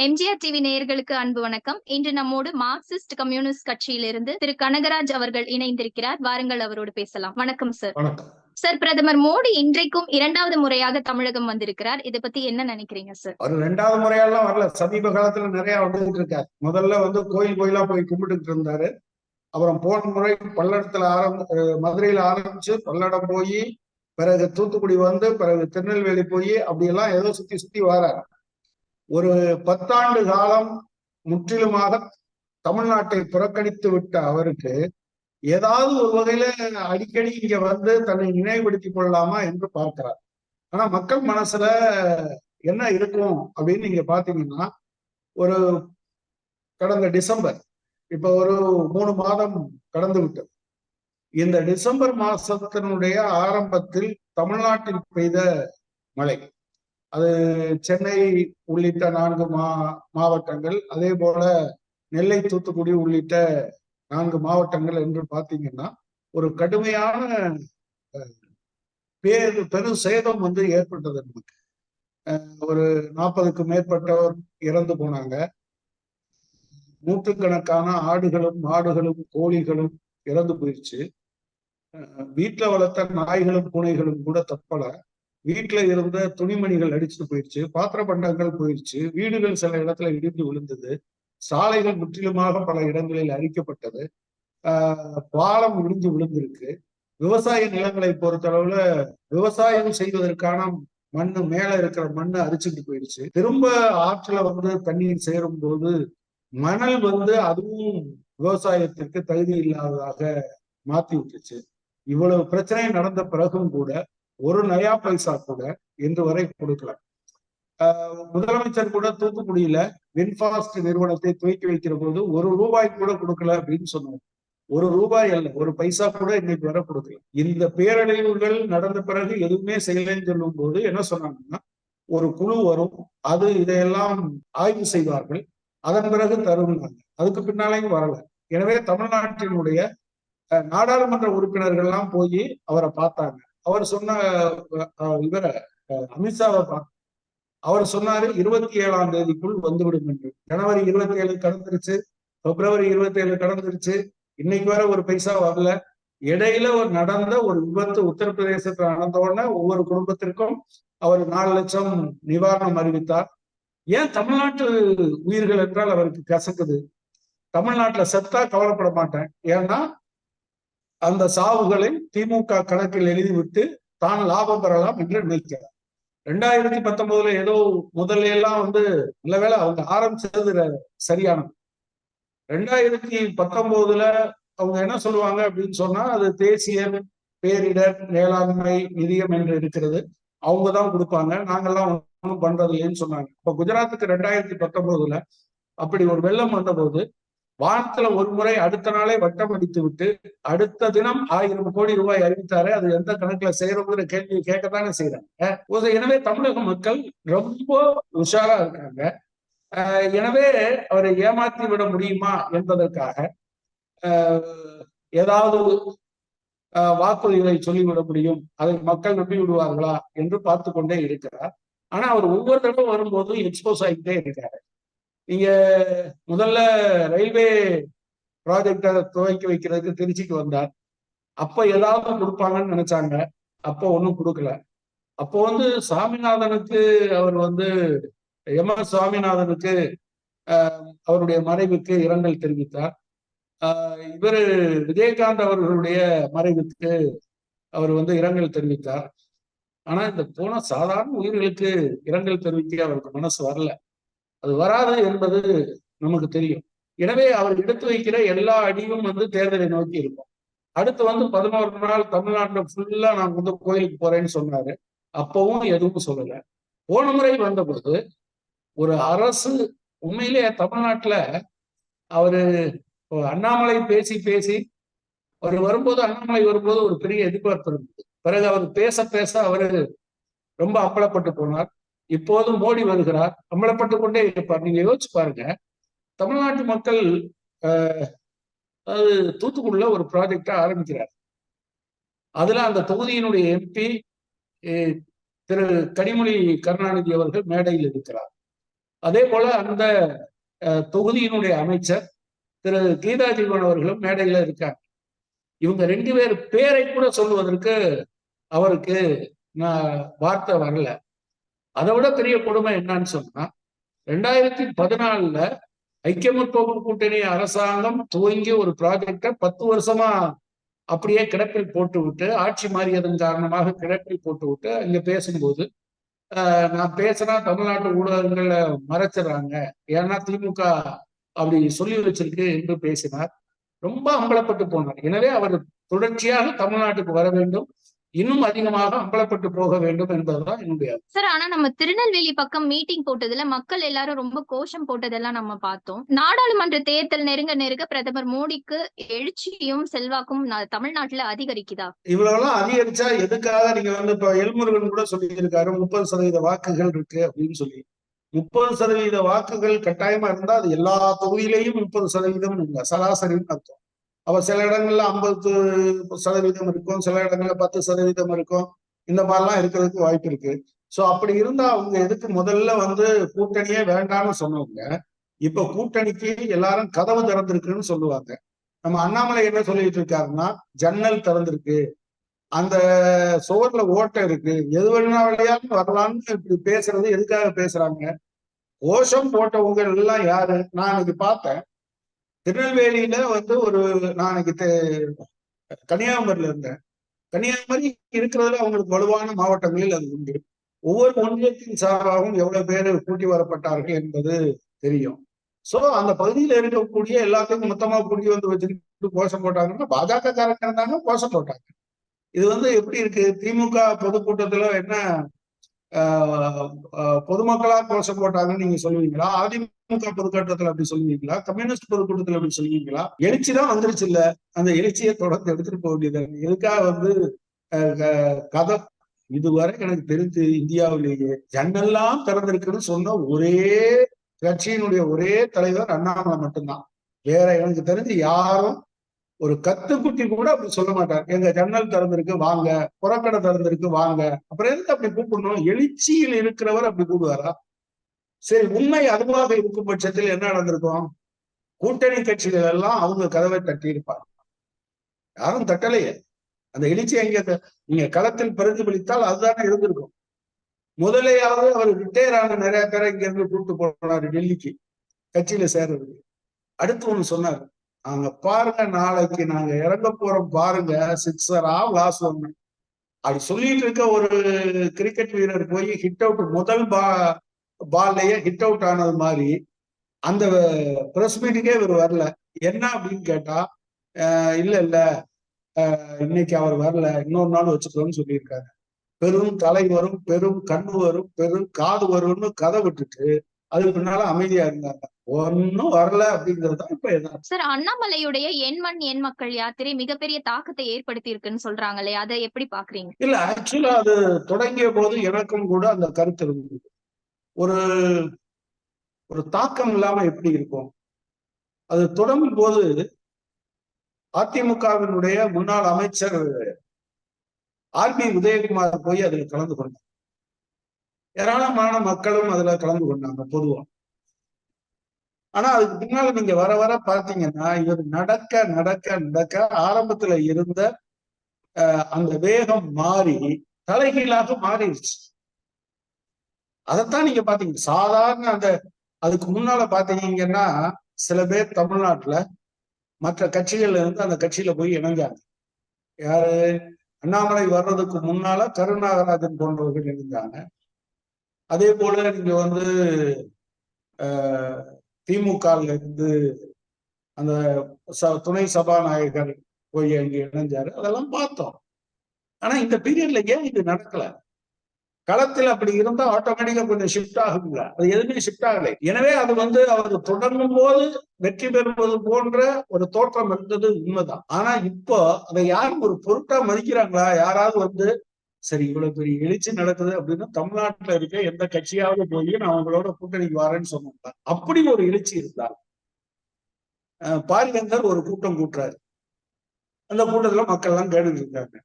MGR TV நேயர்களுக்கு அன்பு வணக்கம். இன்று நம்மோடு மார்க்சிஸ்ட் கம்யூனிஸ்ட் கட்சியிலிருந்து திரு கனகராஜ் அவர்கள் இணைந்திருக்கிறார். வாருங்கள் அவரோடு பேசலாம். வணக்கம் சார் சார் பிரதமர் மோடி இன்றைக்கும் இரண்டாவது முறையாக தமிழகம் வந்திருக்கிறார். இதை பத்தி என்ன நினைக்கிறீங்க சார் அவர் ரெண்டாவது முறையெல்லாம் வரல. சமீப காலத்துல நிறைய வந்துகிட்டு இருக்காரு முதல்ல வந்து கோயில் கோயிலா போய் கும்பிட்டுட்டு இருந்தாரு. அப்புறம் போன முறை பல்லடத்துல ஆரம்ப அஹ் மதுரையில ஆரம்பிச்சு பல்லடம் போய் பிறகு தூத்துக்குடி வந்து பிறகு திருநெல்வேலி போய் அப்படியெல்லாம் ஏதோ சுத்தி சுத்தி வராரு. ஒரு பத்தாண்டு காலம் முற்றிலுமாக தமிழ்நாட்டை புறக்கணித்து விட்ட அவருக்கு ஏதாவது ஒரு வகையில அடிக்கடி இங்க வந்து தன்னை நினைவுபடுத்திக் கொள்ளலாமா என்று பார்க்கிறார். ஆனா மக்கள் மனசுல என்ன இருக்கும் அப்படின்னு நீங்க பாத்தீங்கன்னா ஒரு கடந்த டிசம்பர் இப்ப ஒரு மூணு மாதம் கடந்து விட்டது. இந்த டிசம்பர் மாசத்தினுடைய ஆரம்பத்தில் தமிழ்நாட்டில் பெய்த மழை. அது சென்னை உள்ளிட்ட நான்கு மா மாவட்டங்கள் அதே போல நெல்லை தூத்துக்குடி உள்ளிட்ட நான்கு மாவட்டங்கள் என்று பார்த்தீங்கன்னா ஒரு கடுமையான பேரு பெரும் சேதம் வந்து ஏற்பட்டது நமக்கு. ஒரு நாற்பதுக்கு மேற்பட்டவர் இறந்து போனாங்க. நூற்றுக்கணக்கான ஆடுகளும் மாடுகளும் கோழிகளும் இறந்து போயிடுச்சு வீட்டில் வளர்த்த நாய்களும் பூனைகளும் கூட தப்பல. வீட்டுல இருந்த துணிமணிகள் அடிச்சுட்டு போயிடுச்சு பாத்திர பண்டங்கள் போயிடுச்சு வீடுகள் சில இடத்துல இடிந்து விழுந்தது சாலைகள் முற்றிலுமாக பல இடங்களில் அரிக்கப்பட்டது ஆஹ் பாலம் இடிஞ்சு விழுந்திருக்கு. விவசாய நிலங்களை பொறுத்தளவுல விவசாயம் செய்வதற்கான மண்ணு மேல இருக்கிற மண்ணு அரிச்சுட்டு போயிடுச்சு திரும்ப ஆற்றுல வந்து தண்ணீர் சேரும் போது மணல் வந்து அதுவும் விவசாயத்திற்கு தகுதி இல்லாததாக மாத்தி விட்டுச்சு. இவ்வளவு பிரச்சனை நடந்த பிறகும் கூட ஒரு நயா பைசா கூட இன்று வரை கொடுக்கல. முதலமைச்சர் கூட தூத்துக்குடியில வின்பாஸ்ட் நிறுவனத்தை துவக்கி வைக்கிற போது ஒரு ரூபாய் கூட கொடுக்கல அப்படின்னு சொன்னாங்க ஒரு ரூபாய் அல்ல ஒரு பைசா கூட இன்னைக்கு வர கொடுக்கல. இந்த பேரழிவுகள் நடந்த பிறகு எதுவுமே செய்யலைன்னு சொல்லும் போது என்ன சொன்னாங்கன்னா ஒரு குழு வரும் அது இதையெல்லாம் ஆய்வு செய்வார்கள் அதன் பிறகு தருவாங்க. அதுக்கு பின்னாலேயும் வரல. எனவே தமிழ்நாட்டினுடைய நாடாளுமன்ற உறுப்பினர்கள்லாம் போய் அவரை பார்த்தாங்க. அவர் சொன்ன இவர அமித்ஷாவை அவர் சொன்னாரு இருபத்தி ஏழாம் தேதிக்குள் வந்துவிடும் என்று. ஜனவரி இருபத்தி ஏழு கடந்துருச்சு பிப்ரவரி இருபத்தி ஏழு கடந்துருச்சு இன்னைக்கு வர ஒரு பைசா வரல. இடையில ஒரு நடந்த ஒரு விபத்து உத்தரப்பிரதேசத்துல நடந்த உடனே ஒவ்வொரு குடும்பத்திற்கும் அவர் நாலு லட்சம் நிவாரணம் அறிவித்தார். ஏன் தமிழ்நாட்டு உயிர்கள் என்றால் அவருக்கு கசக்குது? தமிழ்நாட்டுல செத்தா கவலைப்பட மாட்டேன். ஏன்னா அந்த சாவுகளை திமுக கணக்கில் எழுதிவிட்டு தான் லாபம் பெறலாம் என்று நினைக்கிறார். ரெண்டாயிரத்தி பத்தொன்பதுல ஏதோ முதல்ல எல்லாம் வந்து நல்லவேளை அவங்க ஆரம்பிச்சது சரியானது. ரெண்டாயிரத்தி பத்தொன்பதுல அவங்க என்ன சொல்லுவாங்க அப்படின்னு சொன்னா அது தேசிய பேரிடர் மேலாண்மை நிதியம் என்று இருக்கிறது. அவங்க தான் கொடுப்பாங்க. நாங்கெல்லாம் ஒன்றும் பண்றது இல்லைன்னு சொன்னாங்க. இப்ப குஜராத்துக்கு ரெண்டாயிரத்தி பத்தொன்பதுல அப்படி ஒரு வெள்ளம் வந்தபோது வாரத்துல ஒரு முறை அடுத்த நாளே வட்டம் அடித்து விட்டு அடுத்த தினம் ஆயிரம் கோடி ரூபாய் அறிவித்தாரு அது எந்த கணக்குல செய்யறோங்கிற கேள்வியை கேட்கத்தானே செய்யறாங்க. எனவே தமிழக மக்கள் ரொம்ப உஷாரா இருக்காங்க. எனவே அவரை ஏமாற்றி விட முடியுமா என்பதற்காக ஏதாவது வாக்குறுதிகளை சொல்லிவிட முடியும் அதை மக்கள் நம்பி விடுவார்களா என்று பார்த்து கொண்டே இருக்கிறார். ஆனா அவர் ஒவ்வொரு தடவை வரும்போதும் எக்ஸ்போஸ் ஆகிட்டே இருக்காரு. நீங்க முதல்ல ரயில்வே ப்ராஜெக்டை துவக்கி வைக்கிறதுக்கு திருச்சிக்கு வந்தார். அப்ப ஏதாவது கொடுப்பாங்கன்னு நினைச்சாங்க. அப்ப ஒன்றும் கொடுக்கல. அப்போ வந்து சாமிநாதனுக்கு அவர் வந்து எம். எஸ் சுவாமிநாதனுக்கு அவருடைய மறைவுக்கு இரங்கல் தெரிவித்தார். இவர் விஜயகாந்த் அவர்களுடைய மறைவுக்கு அவர் வந்து இரங்கல் தெரிவித்தார். ஆனா இந்த போன சாதாரண உயிர்களுக்கு இரங்கல் தெரிவிக்க அவருக்கு மனசு வரல. அது வராது என்பது நமக்கு தெரியும். எனவே அவர் எடுத்து வைக்கிற எல்லா அடியும் வந்து தேர்தலை நோக்கி இருக்கும். அடுத்து வந்து பதினோரு நாள் தமிழ்நாட்டுல ஃபுல்லா நான் வந்து கோயிலுக்கு போறேன்னு சொன்னாரு. அப்பவும் எதுவும் சொல்லல. போன முறை வந்தபோது ஒரு அரசு உண்மையிலே தமிழ்நாட்டுல அவரு அண்ணாமலை பேசி பேசி அவர் வரும்போது அண்ணாமலை வரும்போது ஒரு பெரிய எதிர்பார்ப்பு இருந்தது. பிறகு அவர் பேச பேச அவரு ரொம்ப அப்பளப்பட்டு போனார். இப்போதும் மோடி வருகிறார் அம்பலப்பட்டு கொண்டே இருப்பார். நீங்க யோசிச்சு பாருங்க தமிழ்நாட்டு மக்கள் அது தூத்துக்குடியில ஒரு ப்ராஜெக்டா ஆரம்பிக்கிறார். அதுல அந்த தொகுதியினுடைய எம்பி திரு கனிமொழி கருணாநிதி அவர்கள் மேடையில் இருக்கிறார். அதே போல அந்த தொகுதியினுடைய அமைச்சர் திரு கீதா ஜீவன் அவர்களும் மேடையில இருக்காங்க. இவங்க ரெண்டு பேர் பேரை கூட சொல்லுவதற்கு அவருக்கு நான் வார்த்தை வரல. அதை விட பெரிய கொடுமை என்னன்னு சொன்னா ரெண்டாயிரத்தி பதினாலுல ஐக்கிய முற்போக்கு கூட்டணி அரசாங்கம் துவங்கி ஒரு ப்ராஜெக்டை பத்து வருஷமா அப்படியே கிடப்பில் போட்டு விட்டு ஆட்சி மாறியதன் காரணமாக கிடப்பில் போட்டு விட்டு இங்க பேசும்போது ஆஹ், நான் பேசினா தமிழ்நாட்டு ஊடகங்கள்ல மறைச்சிடுறாங்க. ஏன்னா திமுக அப்படி சொல்லி வச்சிருக்கு என்று பேசினார். ரொம்ப அம்பலப்பட்டு போனார். எனவே அவர் தொடர்ச்சியாக தமிழ்நாட்டுக்கு வர வேண்டும். இன்னும் அதிகமாக அம்பலப்பட்டு போக வேண்டும் என்பதுதான் என்னுடைய சார் ஆனா நம்ம திருநெல்வேலி பக்கம் மீட்டிங் போட்டதுல மக்கள் எல்லாரும் ரொம்ப கோஷம் போட்டதெல்லாம் நம்ம பார்த்தோம். நாடாளுமன்ற தேர்தல் நெருங்க நெருங்க பிரதமர் மோடிக்கு எழுச்சியும் செல்வாக்கும் தமிழ்நாட்டுல அதிகரிக்குதா? இவ்வளவெல்லாம் அதிகரிச்சா எதுக்காக நீங்க வந்து இப்ப எல்முருகன் கூட சொல்லியிருக்காரு முப்பது சதவீத வாக்குகள் இருக்கு அப்படின்னு சொல்லி. முப்பது சதவீத வாக்குகள் கட்டாயமா இருந்தா அது எல்லா தொகுதியிலையும் முப்பது சதவீதம் சராசரின்னு அர்த்தம். அப்ப சில இடங்கள்ல ஐம்பது சதவீதம் இருக்கும் சில இடங்கள்ல பத்து சதவீதம் இருக்கும். இந்த மாதிரிலாம் இருக்கிறதுக்கு வாய்ப்பு இருக்கு. சோ அப்படி இருந்தா அவங்க எதுக்கு முதல்ல வந்து கூட்டணியே வேண்டாம்னு சொன்னவங்க இப்ப கூட்டணிக்கு எல்லாரும் கதவு திறந்திருக்குன்னு சொல்லுவாங்க. நம்ம அண்ணாமலை என்ன சொல்லிட்டு இருக்காருன்னா ஜன்னல் திறந்திருக்கு. அந்த சுவர்ல ஓட்டம் இருக்கு. எது வேணா விளையாட்டு வரலாம்னு இப்படி பேசுறது எதுக்காக பேசுறாங்க? கோஷம் போட்டவங்க எல்லாம் யாரு? நான் இன்னைக்கு பார்த்தேன். திருநெல்வேலியில வந்து ஒரு நான் கன்னியாகுமரியில இருந்தேன். கன்னியாகுமரி இருக்கிறதுல அவங்களுக்கு வலுவான மாவட்டங்களில் அது உண்டு. ஒவ்வொரு ஒன்றியத்தின் சார்பாகவும் எவ்வளவு பேர் கூட்டி வரப்பட்டார்கள் என்பது தெரியும். சோ அந்த பகுதியில இருக்கக்கூடிய எல்லாத்தையும் மொத்தமா கூட்டி வந்து வச்சுக்கிட்டு கோஷம் போட்டாங்கன்னா பாஜக காரங்க இருந்தாங்க கோஷம் போட்டாங்க. இது வந்து எப்படி இருக்கு? திமுக பொதுக்கூட்டத்துல என்ன பொதுமக்களா கோஷம் போட்டாங்கன்னு நீங்க சொல்லுவீங்களா? அதிமுக பொதுக்கூட்டத்துல அப்படி சொல்லுவீங்களா? கம்யூனிஸ்ட் பொதுக்கூட்டத்துல அப்படி சொல்லுவீங்களா? எழுச்சி தான் வந்துருச்சு இல்ல? அந்த எழுச்சியை தொடர்ந்து எடுத்துட்டு போக வேண்டியது எதுக்காக வந்து ஆஹ், க- கதை? இதுவரை எனக்கு தெரிஞ்சு இந்தியாவிலேயே ஜன்னெல்லாம் திறந்திருக்குன்னு சொன்ன ஒரே கட்சியினுடைய ஒரே தலைவர் அண்ணாமலை மட்டும்தான். வேற எனக்கு தெரிஞ்சு யாரும் ஒரு கத்துக்குட்டி கூட அப்படி சொல்ல மாட்டார் எங்க ஜன்னல் திறந்திருக்கு வாங்க. புறக்கடை திறந்திருக்கு வாங்க. அப்புறம் எதுக்கு அப்படி கூப்பிடணும்? எழுச்சியில் இருக்கிறவர் அப்படி கூடுவாரா சரி உண்மை அதுவாக இருக்கும் பட்சத்தில் என்ன நடந்திருக்கும்? கூட்டணி கட்சிகள் எல்லாம் அவங்க கதவை தட்டி இருப்பாங்க. யாரும் தட்டலையே. அந்த எழுச்சி எங்க த- நீங்க களத்தில் பிரதிபலித்தால் அதுதானே இருந்திருக்கும். முதலையாவது அவர் ரிட்டையர் ஆன நிறைய பேரை இங்க இருந்து கூப்பிட்டு போனாரு டெல்லிக்கு. கட்சியில சேர்றதுக்கு. அடுத்து ஒண்ணு சொன்னாரு. அங்க பாருங்க நாளைக்கு நாங்க இறங்க போறோம் பாருங்க. சிக்ஸரா லாஸ் ஒண்ணு அப்படி சொல்லிட்டு இருக்க ஒரு கிரிக்கெட் வீரர் போய் ஹிட் அவுட் முதல் பா பால்லையே ஹிட் அவுட் ஆனது மாதிரி அந்த பிரஸ் மீட்டுக்கே இவர் வரல. என்ன அப்படின்னு கேட்டா "அஹ் இல்ல இல்ல. இன்னைக்கு அவர் வரல. இன்னொரு நாள் வச்சுக்கோன்னு சொல்லியிருக்காரு. பெரும் தலை வரும் பெரும் கண்ணு வரும் பெரும் காது வரும்னு கதை விட்டுட்டு அதுக்கு பின்னால அமைதியா இருந்தாங்க. ஒன்னும் வரல அப்படிங்கிறது இப்ப சார் அண்ணாமலையுடைய எண் மண் எண் மக்கள் யாத்திரை மிகப்பெரிய தாக்கத்தை ஏற்படுத்தி இருக்குன்னு சொல்றாங்களே அதை எப்படி பாக்குறீங்க? இல்ல ஆக்சுவலா அது தொடங்கிய போது எனக்கும் கூட அந்த கருத்து இருந்தது. ஒரு ஒரு தாக்கம் இல்லாம எப்படி இருக்கும் அது தொடங்கும் போது அதிமுகவினுடைய முன்னாள் அமைச்சர் ஆர் பி உதயகுமார் போய் அதுல கலந்து கொண்டார். ஏராளமான மக்களும் அதுல கலந்து கொண்டாங்க பொதுவா. ஆனா அதுக்கு பின்னால நீங்க வர வர பாத்தீங்கன்னா இவர் நடக்க நடக்க நடக்க ஆரம்பத்துல இருந்த அஹ், அந்த வேகம் மாறி தலைகீழாக மாறிடுச்சு. அதைத்தான் நீங்க பாத்தீங்க சாதாரண அந்த அதுக்கு முன்னால பாத்தீங்கன்னா சில பேர் தமிழ்நாட்டுல மற்ற கட்சிகள்ல இருந்து அந்த கட்சியில போய் இணைஞ்சாங்க. யாரு? அண்ணாமலை வர்றதுக்கு முன்னால கருணாகராஜன் போன்றவர்கள் இருந்தாங்க அதே போல நீங்க வந்து திமுகல இருந்து அந்த ச- துணை சபாநாயகர் போய் அங்க இணைஞ்சாரு. அதெல்லாம் பார்த்தோம். ஆனா இந்த பீரியட்ல ஏன் இது நடக்கல? களத்தில் அப்படி இருந்தா ஆட்டோமேட்டிக்கா கொஞ்சம் ஷிஃப்ட் ஆகுங்களா அது எதுவுமே ஷிஃப்ட் ஆகலை. எனவே அது வந்து அவர் தொடங்கும் போது வெற்றி பெறுவது போன்ற ஒரு தோற்றம் இருந்தது உண்மைதான். ஆனா இப்போ அதை யாரும் ஒரு பொருட்டா மதிக்கிறாங்களா? யாராவது வந்து சரி இவ்வளவு பெரிய எழுச்சி நடக்குது அப்படின்னா தமிழ்நாட்டுல இருக்க எந்த கட்சியாவது போய் நான் அவங்களோட கூட்டணிக்கு வரேன்னு சொன்னாங்க அப்படி ஒரு எழுச்சி இருந்தால் அஹ் பாரிவேந்தர் ஒரு கூட்டம் கூட்டுறாரு. அந்த கூட்டத்துல மக்கள் எல்லாம் கேட்டு இருக்காங்க.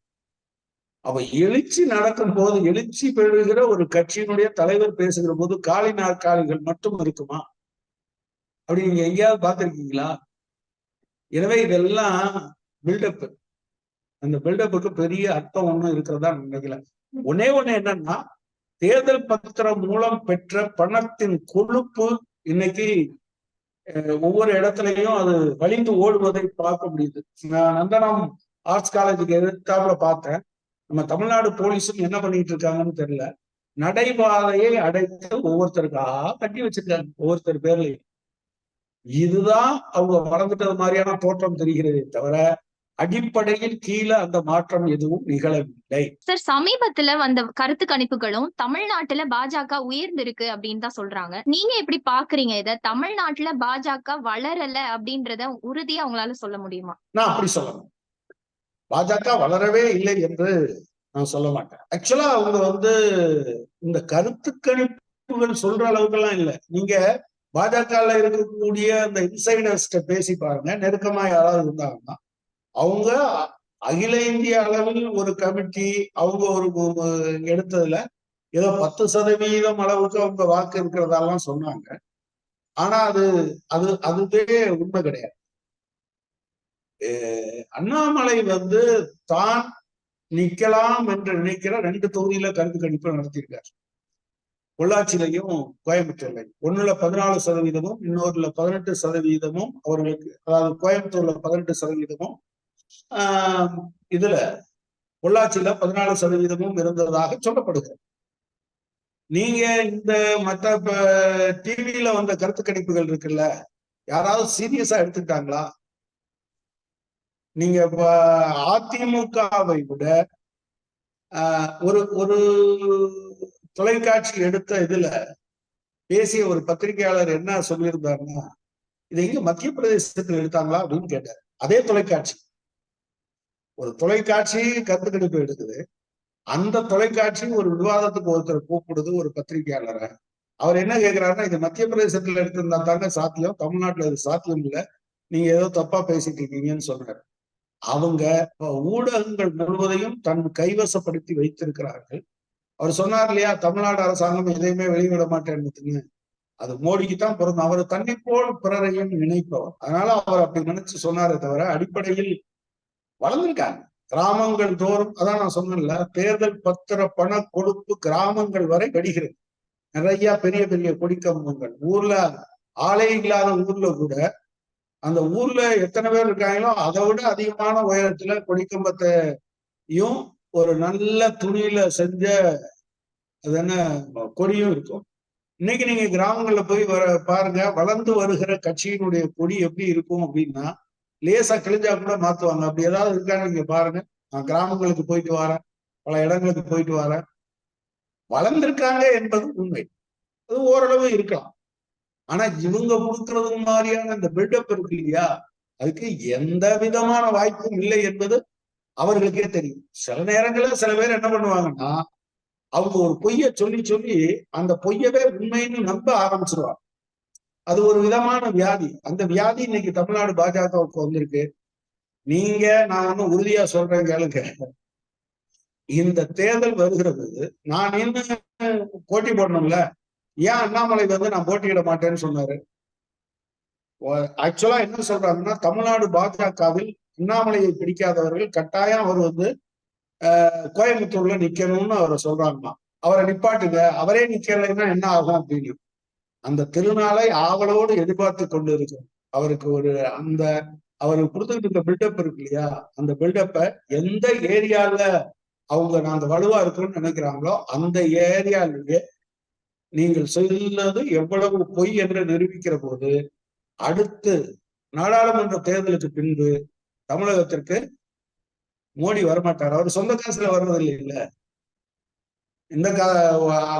அவ எழுச்சி நடக்கும் போது எழுச்சி பெறுகிற ஒரு கட்சியினுடைய தலைவர் பேசுகிற போது காலி நாற்காலிகள் மட்டும் இருக்குமா? அப்படி நீங்க எங்கேயாவது பார்த்திருக்கீங்களா? எனவே இதெல்லாம் பில்டப் அந்த பில்டப்புக்கு பெரிய அர்த்தம் ஒண்ணும் இருக்கிறதா நினைக்கல. ஒன்னே ஒண்ணு என்னன்னா தேர்தல் பத்திரம் மூலம் பெற்ற பணத்தின் கொழுப்பு இன்னைக்கு ஒவ்வொரு இடத்துலயும் அது வலிந்து ஓடுவதை பார்க்க முடியுது. நான் நந்தனம் ஆர்ட்ஸ் காலேஜுக்கு எதிர்த்தாப்புல பார்த்தேன். நம்ம தமிழ்நாடு போலீஸும் என்ன பண்ணிட்டு இருக்காங்கன்னு தெரியல. நடைபாதையை அடைத்து ஒவ்வொருத்தருக்கா கட்டி வச்சிருக்காங்க ஒவ்வொருத்தர் பேர்லயும். இதுதான் அவங்க வளர்ந்துட்டது மாதிரியான தோற்றம் தெரிகிறதே தவிர அடிப்படையில் கீழே அந்த மாற்றம் எதுவும் நிகழவில்லை. சார் சமீபத்துல வந்த கருத்து கணிப்புகளும் தமிழ்நாட்டுல பாஜக உயர்ந்திருக்கு அப்படின்னு தான் சொல்றாங்க. நீங்க எப்படி பாக்குறீங்க இத? தமிழ்நாட்டுல பாஜக வளரல அப்படின்றத உறுதியா உங்களால சொல்ல முடியுமா? நான் அப்படி சொல்லணும். பாஜக வளரவே இல்லை என்று நான் சொல்ல மாட்டேன். ஆக்சுவலா அவங்க வந்து இந்த கருத்து கணிப்புகள் சொல்ற அளவுக்கெல்லாம் இல்லை. நீங்க பாஜகல இருக்கக்கூடிய அந்த இன்சைடர்ஸ்ட பேசி பாருங்க. நெருக்கமா யாராவது இருந்தாங்கன்னா அவங்க அகில இந்திய அளவில் ஒரு கமிட்டி அவங்க ஒரு எடுத்ததுல ஏதோ பத்து சதவீதம் அளவுக்கு அவங்க வாக்கு இருக்கிறதெல்லாம் சொன்னாங்க. ஆனா அது அது அதுவே உண்மை கிடையாது. அண்ணாமலை வந்து தான் நிக்கலாம் என்று நினைக்கிற ரெண்டு தொகுதியில கருத்து கணிப்பு நடத்தியிருக்காரு. பொள்ளாச்சியிலையும் கோயம்புத்தூர்லையும். ஒண்ணுல பதினாலு சதவீதமும் இன்னொருல பதினெட்டு சதவீதமும் அவர்களுக்கு அதாவது கோயம்புத்தூர்ல பதினெட்டு சதவீதமும் இதுல பொள்ளாச்சியில பதினாலு சதவீதமும் இருந்ததாக சொல்லப்படுகிறது. நீங்க இந்த மற்ற டிவியில வந்த கருத்து கணிப்புகள் இருக்குல்ல யாராவது சீரியஸா எடுத்துக்கிட்டாங்களா? நீங்க இப்ப அதிமுகவை விட ஆஹ், ஒரு ஒரு தொலைக்காட்சி எடுத்த இதுல பேசிய ஒரு பத்திரிகையாளர் என்ன சொல்லியிருந்தாருன்னா இது எங்க மத்திய பிரதேசத்துல எடுத்தாங்களா அப்படின்னு கேட்டார். அதே தொலைக்காட்சி. ஒரு தொலைக்காட்சி கருத்து எடுக்குது. அந்த தொலைக்காட்சி ஒரு விவாதத்துக்கு ஒருத்தர் கூப்பிடுது ஒரு பத்திரிகையாளரை. அவர் என்ன கேட்கிறாருன்னா இது மத்திய பிரதேசத்துல எடுத்திருந்தா தாங்க சாத்தியம் தமிழ்நாட்டுல இது சாத்தியம் இல்லை. நீங்க ஏதோ தப்பா பேசிட்டு இருக்கீங்கன்னு சொல்றாரு. அவங்க ஊடகங்கள் முழுவதையும் தன் கைவசப்படுத்தி வைத்திருக்கிறார்கள். அவர் சொன்னார் இல்லையா தமிழ்நாடு அரசாங்கம் எதையுமே வெளியிட மாட்டேன்னு அது மோடிக்கு தான் பொருந்தும். அவர் தன்னை போல் பிறரையும் நினைப்பவர் அதனால அவர் அப்படி நினைச்சு சொன்னாரே தவிர அடிப்படையில் வளர்ந்துருக்காங்க. கிராமங்கள் தோறும் அதான் நான் சொன்னேன்ல தேர்தல் பத்திர பண கொடுப்பு கிராமங்கள் வரை வெடிகிறது நிறைய பெரிய பெரிய கொடிக்கம்பங்கள். ஊர்ல ஆளே இல்லாத ஊர்ல கூட அந்த ஊர்ல எத்தனை பேர் இருக்காங்களோ அதை விட அதிகமான உயரத்துல கொடிக்கம்பத்தையும் ஒரு நல்ல துணியில செஞ்ச அது என்ன கொடியும் இருக்கும். இன்னைக்கு நீங்க கிராமங்கள்ல போய் வர பாருங்க வளர்ந்து வருகிற கட்சியினுடைய கொடி எப்படி இருக்கும் அப்படின்னா லேசா கிழிஞ்சா கூட மாத்துவாங்க. அப்படி ஏதாவது இருக்கான்னு நீங்க பாருங்க. நான் கிராமங்களுக்கு போயிட்டு வரேன். பல இடங்களுக்கு போயிட்டு வரேன். வளர்ந்திருக்காங்க என்பது உண்மை. அது ஓரளவு இருக்கலாம். ஆனா இவங்க கொடுக்கறது மாதிரியான இந்த பில்டப் இருக்கு இல்லையா? அதுக்கு எந்த விதமான வாய்ப்பும் இல்லை என்பது அவர்களுக்கே தெரியும். சில நேரங்கள்ல சில பேர் என்ன பண்ணுவாங்கன்னா அவங்க ஒரு பொய்ய சொல்லி சொல்லி அந்த பொய்யவே உண்மைன்னு நம்ப ஆரம்பிச்சிருவாங்க. அது ஒரு விதமான வியாதி. அந்த வியாதி இன்னைக்கு தமிழ்நாடு பாஜகவுக்கு வந்திருக்கு. நீங்க நான் ஒன்னும் உறுதியா சொல்றேன் கேளுங்க. இந்த தேர்தல் வருகிறது. நான் என்ன போட்டி போடணும்ல? ஏன் அண்ணாமலை வந்து நான் போட்டியிட மாட்டேன்னு சொன்னாரு? ஆக்சுவலா என்ன சொல்றாங்கன்னா தமிழ்நாடு பாஜகவில் அண்ணாமலையை பிடிக்காதவர்கள் கட்டாயம் அவர் வந்து கோயம்புத்தூர்ல நிக்கணும்னு அவரை சொல்றாங்களாம். அவரை நிப்பாட்டுங்க. அவரே நிக்கலைன்னா என்ன ஆகும் அப்படின்னு. அந்த திருநாளை ஆவலோடு எதிர்பார்த்து கொண்டு இருக்கும் அவருக்கு ஒரு அந்த அவருக்கு கொடுத்துக்கிட்டு இருக்க பில்டப் இருக்கு இல்லையா? அந்த பில்டப்ப எந்த ஏரியால அவங்க நாங்க வலுவா இருக்கணும்னு நினைக்கிறாங்களோ அந்த ஏரியாலேயே நீங்கள் சொல்வது எவ்வளவு பொய் என்று நிரூபிக்கிற போது அடுத்து நாடாளுமன்ற தேர்தலுக்கு பின்பு தமிழகத்திற்கு மோடி வரமாட்டார். அவர் சொந்த காசுல வர்றதில்லை இல்லை. இந்த கா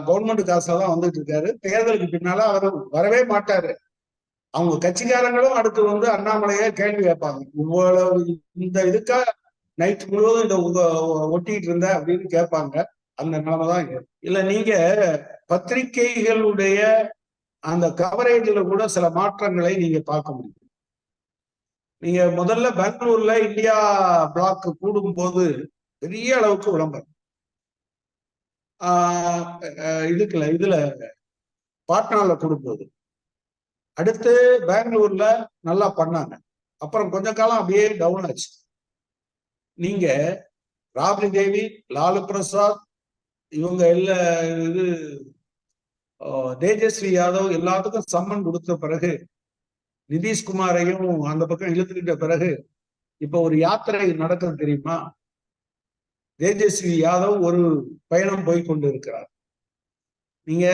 கவர்மெண்ட் காசுல தான் வந்துட்டு இருக்காரு. தேர்தலுக்கு பின்னால அவர் வரவே மாட்டாரு. அவங்க கட்சிக்காரங்களும் அடுத்து வந்து அண்ணாமலைய கேள்வி கேட்பாங்க. இவ்வளவு இந்த இதுக்கா நைட் முழுவதும் இதை ஒட்டிட்டு இருந்த அப்படின்னு கேட்பாங்க. அந்த நிலைமை தான் இல்ல நீங்க பத்திரிகைகளுடைய அந்த கவரேஜில கூட சில மாற்றங்களை நீங்க பார்க்க முடியும். நீங்க முதல்ல பெங்களூர்ல இந்தியா பிளாக் கூடும் போது பெரிய அளவுக்கு விளம்பரம். இதுக்குல இதுல பாட்னால கொடுப்போது அடுத்து பெங்களூர்ல நல்லா பண்ணாங்க. அப்புறம் கொஞ்ச காலம் அப்படியே டவுன் ஆச்சு. நீங்க ராப்ரி தேவி லாலு பிரசாத் இவங்க எல்லா இது தேஜஸ்வி யாதவ் எல்லாத்துக்கும் சம்மன் கொடுத்த பிறகு நிதிஷ்குமாரையும் அந்த பக்கம் இழுத்துக்கிட்ட பிறகு இப்ப ஒரு யாத்திரை நடக்குது தெரியுமா? தேஜஸ்வி யாதவ் ஒரு பயணம் போய் கொண்டு இருக்கிறார் நீங்க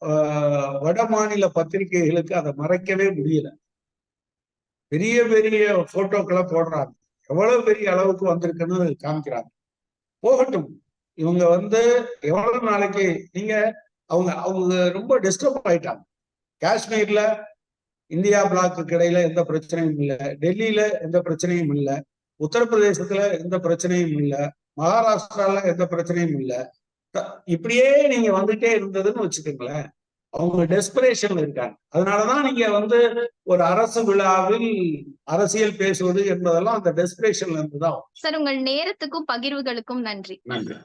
ஆஹ், வட மாநில பத்திரிகைகளுக்கு அதை மறைக்கவே முடியல. பெரிய பெரிய போட்டோக்களை போடுறாங்க. எவ்வளவு பெரிய அளவுக்கு வந்திருக்குன்னு காமிக்கிறாங்க. போகட்டும். இவங்க வந்து எவ்வளவு நாளைக்கு நீங்க அவங்க அவங்க ரொம்ப டிஸ்டர்ப் ஆயிட்டாங்க. காஷ்மீர்ல இந்தியா பிளாக்கு இடையில எந்த பிரச்சனையும் இல்லை. டெல்லியில எந்த பிரச்சனையும் இல்லை. உத்தரப்பிரதேசத்துல எந்த பிரச்சனையும் இல்லை. மகாராஷ்டிரால எந்த பிரச்சனையும் இல்லை. இப்படியே நீங்க வந்துட்டே இருந்ததுன்னு வச்சுக்கோங்களேன். அவங்க டெஸ்பிரேஷன்ல இருக்காங்க. அதனாலதான் நீங்க வந்து ஒரு அரசு விழாவில் அரசியல் பேசுவது என்பதெல்லாம் அந்த டெஸ்பிரேஷன்ல இருந்து தான் சார் உங்கள் நேரத்துக்கும் பகிர்வுகளுக்கும் நன்றி நன்றி.